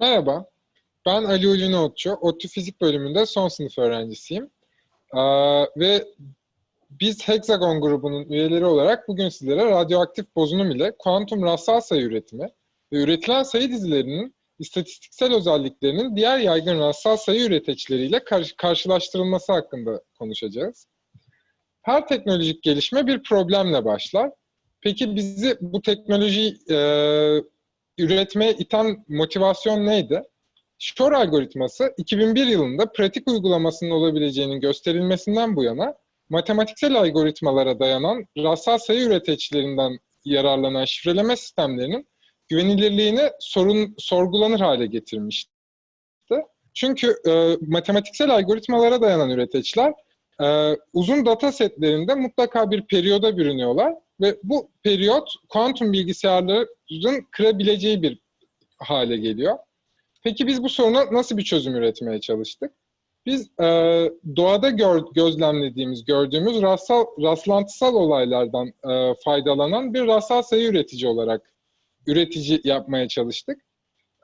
Merhaba, ben Ali Uli Nohutçu. ODTÜ Fizik bölümünde son sınıf öğrencisiyim. Ee, ve biz Hexagon grubunun üyeleri olarak bugün sizlere radyoaktif bozunum ile kuantum rastsal sayı üretimi ve üretilen sayı dizilerinin istatistiksel özelliklerinin diğer yaygın rastsal sayı üreticileriyle kar- karşılaştırılması hakkında konuşacağız. Her teknolojik gelişme bir problemle başlar. Peki bizi bu teknolojiyi e, üretmeye iten motivasyon neydi? Shor algoritması 2001 yılında pratik uygulamasının olabileceğinin gösterilmesinden bu yana matematiksel algoritmalara dayanan rastsal sayı üreticilerinden yararlanan şifreleme sistemlerinin güvenilirliğini sorun sorgulanır hale getirmişti. Çünkü e, matematiksel algoritmalara dayanan üreticiler e, uzun data setlerinde mutlaka bir periyoda bürünüyorlar ve bu periyot kuantum bilgisayarların kırabileceği bir hale geliyor. Peki biz bu soruna nasıl bir çözüm üretmeye çalıştık? Biz e, doğada gör, gözlemlediğimiz, gördüğümüz rastsal, rastlantısal olaylardan e, faydalanan bir rastsal sayı üretici olarak üretici yapmaya çalıştık.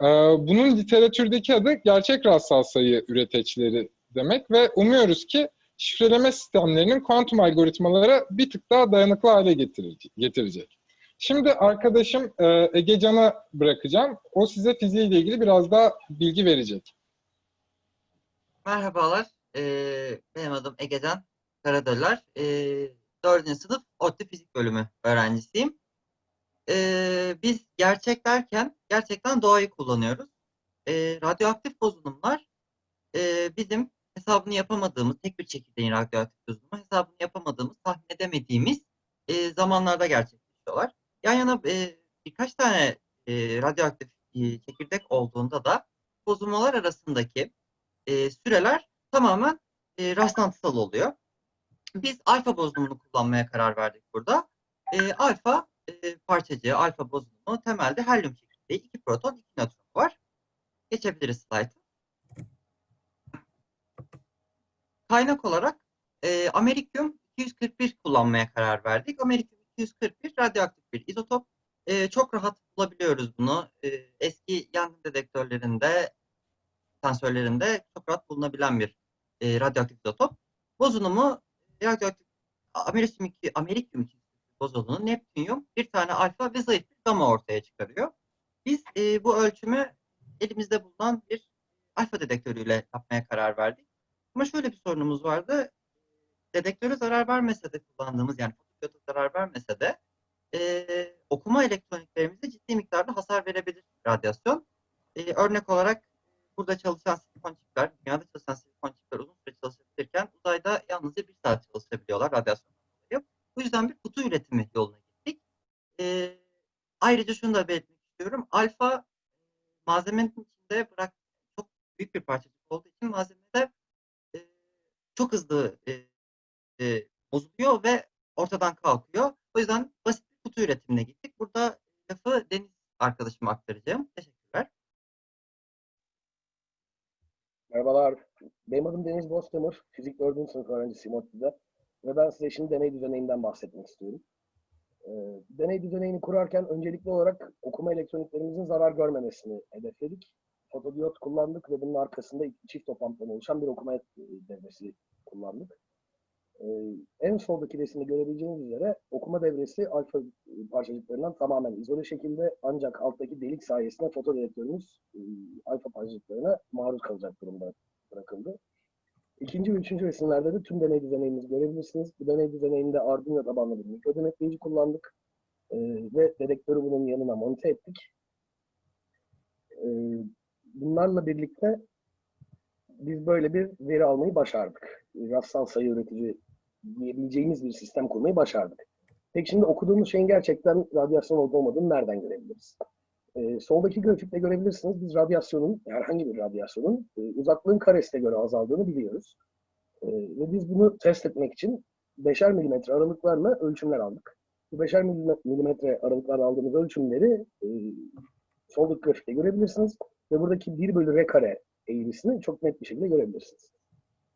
E, bunun literatürdeki adı gerçek rastsal sayı üreticileri demek ve umuyoruz ki şifreleme sistemlerinin kuantum algoritmalara bir tık daha dayanıklı hale getirecek. Şimdi arkadaşım e, Ege Can'a bırakacağım. O size fiziğiyle ilgili biraz daha bilgi verecek. Merhabalar, ee, benim adım Egecan Karadöller. Ee, 4. sınıf ODTÜ Fizik Bölümü öğrencisiyim. Ee, biz gerçeklerken gerçekten doğayı kullanıyoruz. Ee, radyoaktif bozulumlar e, bizim hesabını yapamadığımız, tek bir çekirdeğin radyoaktif bozulumu hesabını yapamadığımız, tahmin edemediğimiz e, zamanlarda gerçekleşiyorlar. Yan yana e, birkaç tane e, radyoaktif e, çekirdek olduğunda da bozulmalar arasındaki e, süreler tamamen e, rastlantısal oluyor. Biz alfa bozulumunu kullanmaya karar verdik burada. E, alfa e, parçacığı, alfa bozulumu temelde helyum çekirdeği, iki proton, iki nötron var. Geçebiliriz slaytı. Kaynak olarak e, amerikyum 241 kullanmaya karar verdik. Amerikyum 241 radyoaktif bir izotop. E, çok rahat bulabiliyoruz bunu. E, eski yangın dedektörlerinde sensörlerinde çok rahat bulunabilen bir e, radyoaktif izotop. Bozunumu radyoaktif amerikyum 2 amerikyum 2 bozonunu Neptünyum bir tane alfa ve zayıf bir gamma ortaya çıkarıyor. Biz e, bu ölçümü elimizde bulunan bir alfa dedektörüyle yapmaya karar verdik. Ama şöyle bir sorunumuz vardı. Dedektöre zarar vermese de kullandığımız yani fotodiyota zarar vermese de e, okuma elektroniklerimize ciddi miktarda hasar verebilir radyasyon. E, örnek olarak burada çalışan silikon çipler, dünyada çalışan silikon çipler uzun süre çalışabilirken uzayda yalnızca bir saat çalışabiliyorlar radyasyondan dolayı. Bu yüzden bir kutu üretimi yoluna gittik. E, ayrıca şunu da belirtmek istiyorum. Alfa malzemenin içinde bırak çok büyük bir parçacık olduğu için malzemede e, çok hızlı e, e, bozuluyor ve ortadan kalkıyor. O yüzden basit bir kutu üretimine gittik. Burada lafı Deniz arkadaşıma aktaracağım. Teşekkürler. Merhabalar. Benim adım Deniz Bostemir. Fizik 4. sınıf öğrencisiyim ODTÜ'de. Ve ben size şimdi deney düzeneğinden bahsetmek istiyorum. Ee, deney düzeneyini kurarken öncelikli olarak okuma elektroniklerimizin zarar görmemesini hedefledik. Fotodiyot kullandık ve bunun arkasında çift toplantıdan oluşan bir okuma devresi kullandık. Ee, en soldaki resimde görebileceğiniz üzere okuma devresi alfa parçacıklarından tamamen izole şekilde ancak alttaki delik sayesinde fotodedektörümüz e, alfa parçacıklarına maruz kalacak durumda bırakıldı. İkinci ve üçüncü resimlerde de tüm deney düzeneyimizi görebilirsiniz. Bu deney düzeneyinde Arduino tabanlı bir mikro denetleyici kullandık. Ee, ve dedektörü bunun yanına monte ettik. Ee, bunlarla birlikte biz böyle bir veri almayı başardık. Rastsal sayı üretici diyebileceğimiz bir sistem kurmayı başardık. Peki şimdi okuduğumuz şeyin gerçekten radyasyon olup olmadığını nereden görebiliriz? Ee, soldaki grafikte görebilirsiniz. Biz radyasyonun, herhangi bir radyasyonun e, uzaklığın karesine göre azaldığını biliyoruz. E, ve biz bunu test etmek için 5'er milimetre aralıklarla ölçümler aldık. Bu 5'er milimetre aralıklarla aldığımız ölçümleri e, soldaki grafikte görebilirsiniz. Ve buradaki 1 bölü r kare eğrisini çok net bir şekilde görebilirsiniz.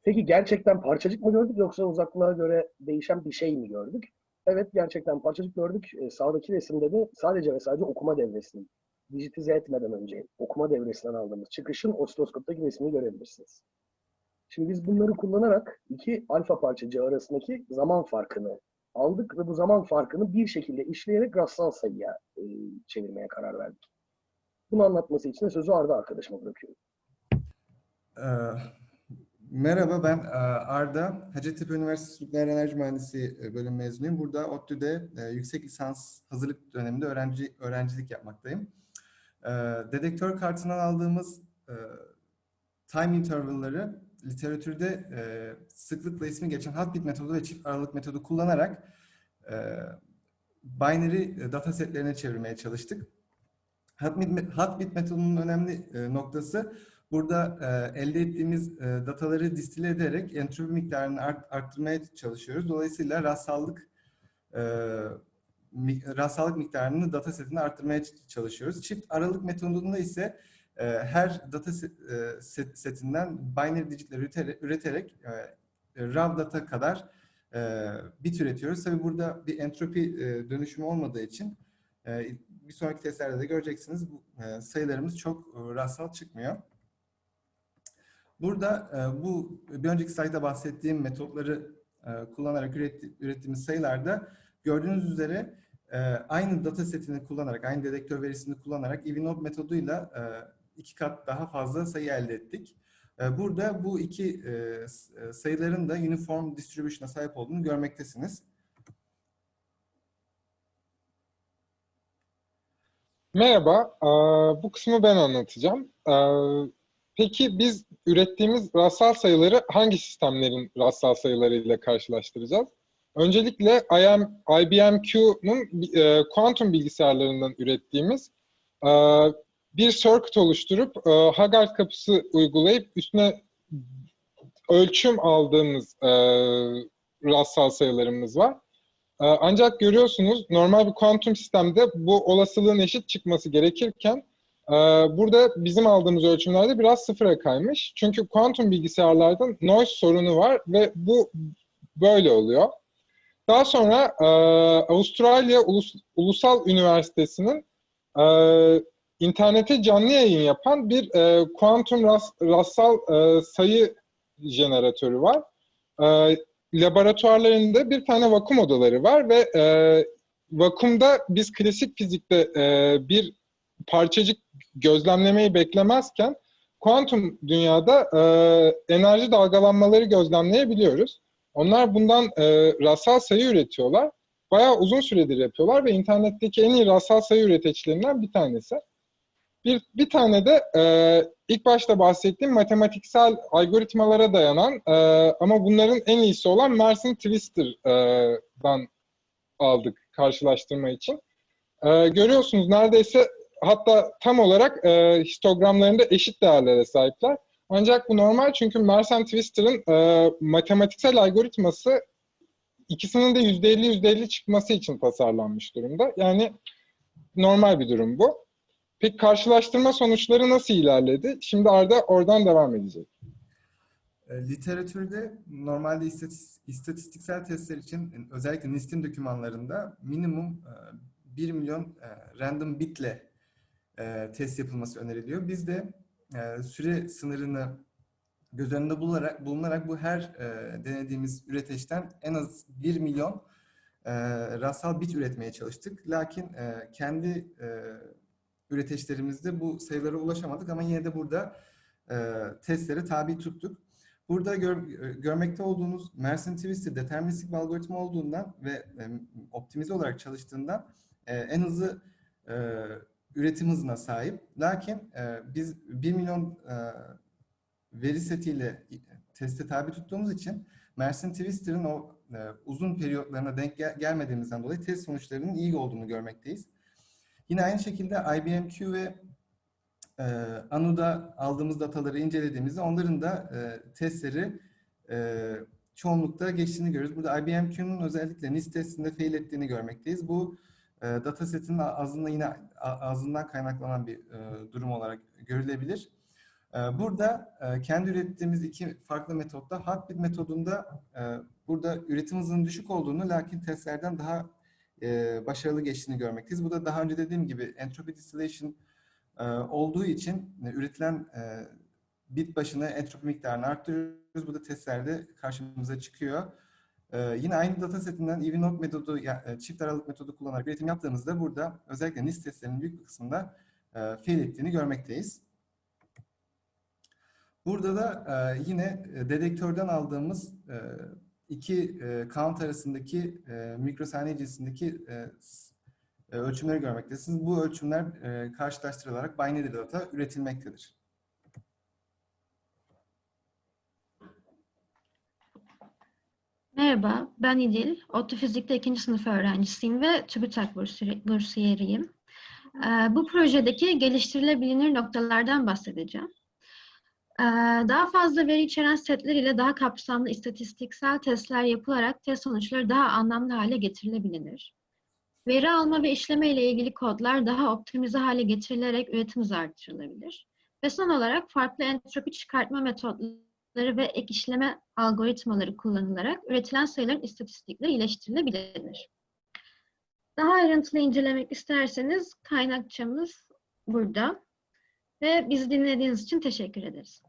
Peki gerçekten parçacık mı gördük yoksa uzaklığa göre değişen bir şey mi gördük? Evet gerçekten parçacık gördük. E, sağdaki resimde de sadece ve sadece okuma devresini dijitize etmeden önce okuma devresinden aldığımız çıkışın osiloskoptaki resmini görebilirsiniz. Şimdi biz bunları kullanarak iki alfa parçacığı arasındaki zaman farkını aldık ve bu zaman farkını bir şekilde işleyerek rastsal sayıya e, çevirmeye karar verdik. Bunu anlatması için de sözü Arda arkadaşıma bırakıyorum. Ee, Merhaba ben e, Arda. Hacettepe Üniversitesi Nükleer Enerji Mühendisi e, bölüm mezunuyum. Burada ODTÜ'de e, yüksek lisans hazırlık döneminde öğrenci öğrencilik yapmaktayım. Dedektör kartından aldığımız time interval'ları literatürde sıklıkla ismi geçen Heartbeat metodu ve çift aralık metodu kullanarak binary data setlerine çevirmeye çalıştık. Heartbeat, Heartbeat metodunun önemli noktası Burada e, elde ettiğimiz e, dataları distile ederek entropi miktarını art, arttırmaya çalışıyoruz. Dolayısıyla rastsallık e, rastsallık miktarını data setini arttırmaya çalışıyoruz. Çift aralık metodunda ise e, her data set, e, set- setinden binary digitler üreterek, üreterek e, raw data kadar e, bit üretiyoruz. Tabii burada bir entropi e, dönüşümü olmadığı için e, bir sonraki testlerde de göreceksiniz bu e, sayılarımız çok e, rastsal çıkmıyor. Burada e, bu bir önceki slaytta bahsettiğim metotları e, kullanarak üretti- ürettiğimiz sayılarda gördüğünüz üzere e, aynı data setini kullanarak, aynı dedektör verisini kullanarak Evinode metoduyla iki kat daha fazla sayı elde ettik. Burada bu iki sayıların da uniform distribution'a sahip olduğunu görmektesiniz. Merhaba, bu kısmı ben anlatacağım. Peki biz ürettiğimiz rastsal sayıları hangi sistemlerin rastsal sayılarıyla karşılaştıracağız? Öncelikle IM, IBM-Q'nun eee, kuantum bilgisayarlarından ürettiğimiz eee, bir circuit oluşturup eee, Haggard kapısı uygulayıp üstüne ölçüm aldığımız eee rastsal sayılarımız var. Ee, Ancak görüyorsunuz normal bir kuantum sistemde bu olasılığın eşit çıkması gerekirken e, burada bizim aldığımız ölçümlerde biraz sıfıra kaymış. Çünkü kuantum bilgisayarlarda noise sorunu var ve bu böyle oluyor. Daha sonra e, Avustralya Ulus- Ulusal Üniversitesi'nin e, internete canlı yayın yapan bir e, kuantum ras- rastsal e, sayı jeneratörü var. E, laboratuvarlarında bir tane vakum odaları var ve e, vakumda biz klasik fizikte e, bir parçacık gözlemlemeyi beklemezken kuantum dünyada e, enerji dalgalanmaları gözlemleyebiliyoruz. Onlar bundan e, rastsal sayı üretiyorlar. Bayağı uzun süredir yapıyorlar ve internetteki en iyi rastsal sayı üreticilerinden bir tanesi. Bir, bir tane de e, ilk başta bahsettiğim matematiksel algoritmalara dayanan e, ama bunların en iyisi olan Mersin Twister'dan aldık karşılaştırma için. E, görüyorsunuz neredeyse hatta tam olarak e, histogramlarında eşit değerlere sahipler. Ancak bu normal çünkü Mersenne Twister'ın e, matematiksel algoritması ikisinin de %50 %50 çıkması için tasarlanmış durumda. Yani normal bir durum bu. Peki karşılaştırma sonuçları nasıl ilerledi? Şimdi Arda oradan devam edecek. E, Literatürde normalde istatis- istatistiksel testler için özellikle NIST'in dokümanlarında minimum e, 1 milyon e, random bitle e, test yapılması öneriliyor. Biz de e, süre sınırını göz önünde bulunarak, bulunarak bu her e, denediğimiz üreteçten en az 1 milyon e, rastsal bit üretmeye çalıştık. Lakin kendi üreteçlerimizde bu sayılara ulaşamadık ama yine de burada testlere tabi tuttuk. Burada gör, görmekte olduğunuz Mersin Twister deterministik bir algoritma olduğundan ve optimize olarak çalıştığından en hızlı üretim hızına sahip. Lakin e, biz 1 milyon e, veri setiyle teste tabi tuttuğumuz için Mersin Twister'ın o e, uzun periyotlarına denk gel- gelmediğimizden dolayı test sonuçlarının iyi olduğunu görmekteyiz. Yine aynı şekilde IBM-Q ve e, Anu'da aldığımız dataları incelediğimizde onların da e, testleri e, çoğunlukta geçtiğini görüyoruz. Burada IBM-Q'nun özellikle NIST testinde fail ettiğini görmekteyiz. Bu e, datasetinin azından yine azından kaynaklanan bir e, durum olarak görülebilir. E, burada e, kendi ürettiğimiz iki farklı metotta Heartbeat metodunda e, burada üretim hızının düşük olduğunu lakin testlerden daha e, başarılı geçtiğini görmekteyiz. Bu da daha önce dediğim gibi entropy distillation e, olduğu için e, üretilen e, bit başına entropi miktarını arttırıyoruz. Bu da testlerde karşımıza çıkıyor. E, yine aynı datasetinden EVNOT metodu, ya- e, çift aralık metodu kullanarak üretim yaptığımızda burada özellikle NIST testlerinin büyük bir kısmında e, fail ettiğini görmekteyiz. Burada da e, yine e, dedektörden aldığımız e, iki e, count arasındaki e, mikrosaniye cinsindeki e, e, ölçümleri görmektesiniz. Bu ölçümler e, karşılaştırılarak binary data üretilmektedir. Merhaba, ben İdil. ODTÜ Fizik'te ikinci sınıf öğrencisiyim ve TÜBİTAK bursiyer- bursiyeriyim. Ee, bu projedeki geliştirilebilir noktalardan bahsedeceğim. Ee, daha fazla veri içeren setler ile daha kapsamlı istatistiksel testler yapılarak test sonuçları daha anlamlı hale getirilebilir. Veri alma ve işleme ile ilgili kodlar daha optimize hale getirilerek üretim artırılabilir. Ve son olarak farklı entropi çıkartma metotları ve ek işleme algoritmaları kullanılarak üretilen sayıların istatistikleri iyileştirilebilir. Daha ayrıntılı incelemek isterseniz kaynakçamız burada. Ve bizi dinlediğiniz için teşekkür ederiz.